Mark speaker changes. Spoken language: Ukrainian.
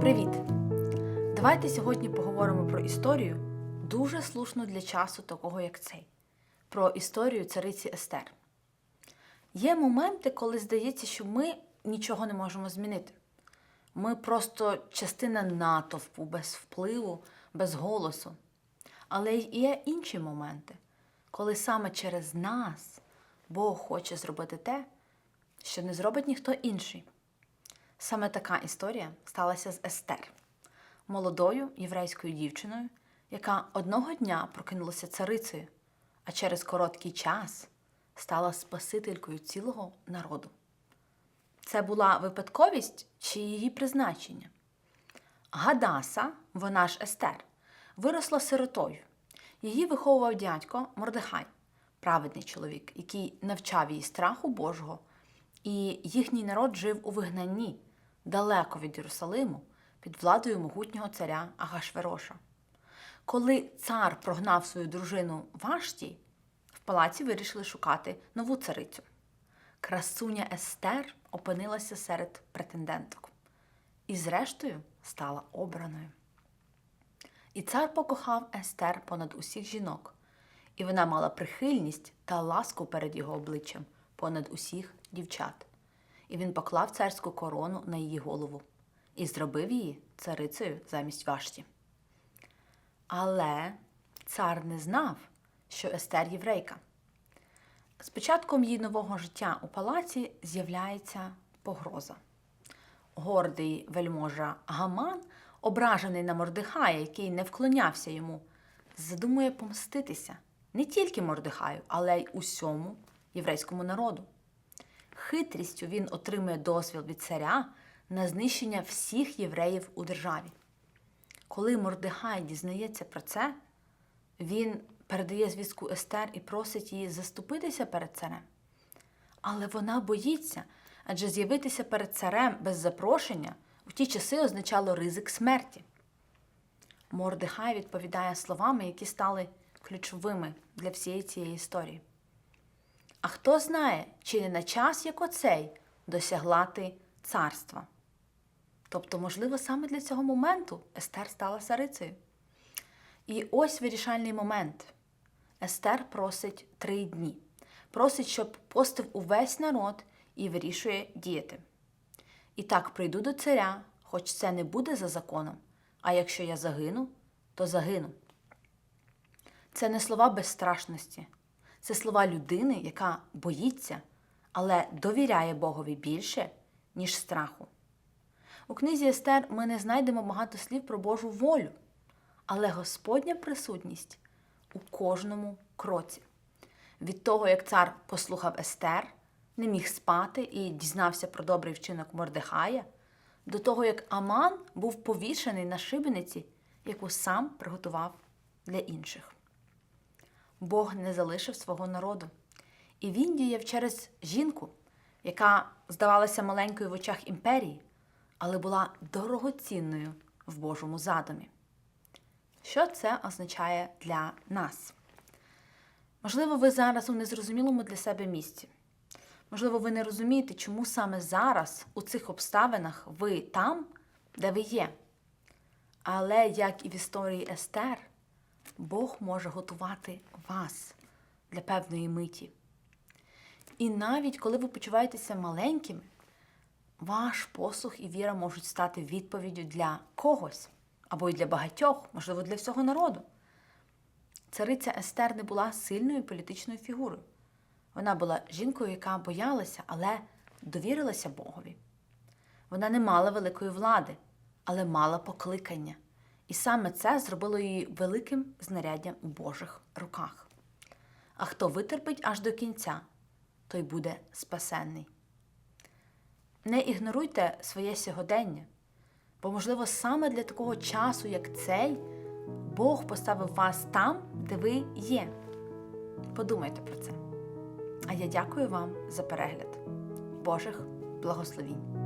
Speaker 1: Привіт! Давайте сьогодні поговоримо про історію, дуже слушну для часу такого, як цей, про історію цариці Естер. Є моменти, коли здається, що ми нічого не можемо змінити. Ми просто частина натовпу, без впливу, без голосу. Але є інші моменти, коли саме через нас Бог хоче зробити те, що не зробить ніхто інший. Саме така історія сталася з Естер, молодою єврейською дівчиною, яка одного дня прокинулася царицею, а через короткий час стала спасителькою цілого народу. Це була випадковість чи її призначення? Гадаса, вона ж Естер, виросла сиротою. Її виховував дядько Мордехай, праведний чоловік, який навчав її страху Божого, і їхній народ жив у вигнанні далеко від Єрусалиму, під владою могутнього царя Агашвероша. Коли цар прогнав свою дружину Вашті, в палаці вирішили шукати нову царицю. Красуня Естер опинилася серед претенденток і, зрештою, стала обраною. І цар покохав Естер понад усіх жінок, і вона мала прихильність та ласку перед його обличчям понад усіх дівчат. І він поклав царську корону на її голову і зробив її царицею замість Вашті. Але цар не знав, що Естер єврейка. З початком її нового життя у палаці з'являється погроза. Гордий вельможа Гаман, ображений на Мордихая, який не вклонявся йому, задумує помститися не тільки Мордихаю, але й усьому єврейському народу. Хитрістю він отримує дозвіл від царя на знищення всіх євреїв у державі. Коли Мордихай дізнається про це, він передає звістку Естер і просить її заступитися перед царем. Але вона боїться, адже з'явитися перед царем без запрошення у ті часи означало ризик смерті. Мордихай відповідає словами, які стали ключовими для всієї цієї історії. А хто знає, чи не на час, як оцей, досягла ти царства? Тобто, можливо, саме для цього моменту Естер стала царицею. І ось вирішальний момент. Естер просить три дні. Просить, щоб постив увесь народ і вирішує діяти. І так прийду до царя, хоч це не буде за законом, а якщо я загину, то загину. Це не слова безстрашності, це слова людини, яка боїться, але довіряє Богові більше, ніж страху. У книзі Естер ми не знайдемо багато слів про Божу волю, але Господня присутність у кожному кроці. Від того, як цар послухав Естер, не міг спати і дізнався про добрий вчинок Мордехая, до того, як Аман був повішений на шибениці, яку сам приготував для інших. Бог не залишив свого народу. І він діяв через жінку, яка здавалася маленькою в очах імперії, але була дорогоцінною в Божому задумі. Що це означає для нас? Можливо, ви зараз у незрозумілому для себе місці. Можливо, ви не розумієте, чому саме зараз, у цих обставинах, ви там, де ви є. Але, як і в історії Естер, Бог може готувати вас для певної миті. І навіть коли ви почуваєтеся маленькими, ваш посух і віра можуть стати відповіддю для когось або й для багатьох, можливо, для всього народу. Цариця Естер не була сильною політичною фігурою. Вона була жінкою, яка боялася, але довірилася Богові. Вона не мала великої влади, але мала покликання. І саме це зробило її великим знаряддям у Божих руках. А хто витерпить аж до кінця, той буде спасенний. Не ігноруйте своє сьогодення, бо, можливо, саме для такого часу, як цей, Бог поставив вас там, де ви є. Подумайте про це. А я дякую вам за перегляд. Божих благословінь!